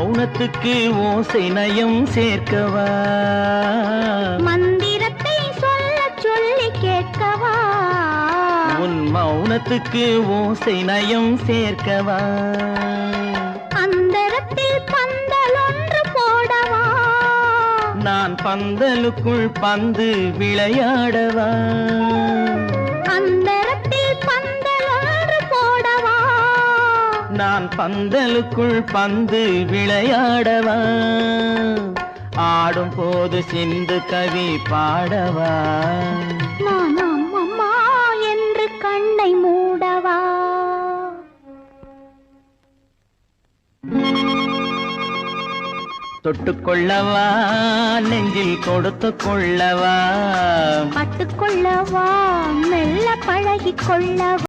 மௌனத்துக்கு ஓசை நயம் சேர்க்கவா? மந்திரத்தை சொல்ல சொல்லி கேட்கவா? உன் மௌனத்துக்கு ஓசை நயம் சேர்க்கவா? அந்தரத்தில் பந்தல் ஒன்று போடவா? நான் பந்தலுக்குள் பந்து விளையாடவா? நான் பந்தலுக்குள் பந்து விளையாடவா? ஆடும் போது சிந்து கவி பாடவா? நான் அம்மம்மா என்று கண்ணை மூடவா? தொட்டுக்கொள்ளவா நெஞ்சில் கொடுத்து கொள்ளவா? பட்டுக்கொள்ளவா மெல்ல பழகிக் கொள்ளவா?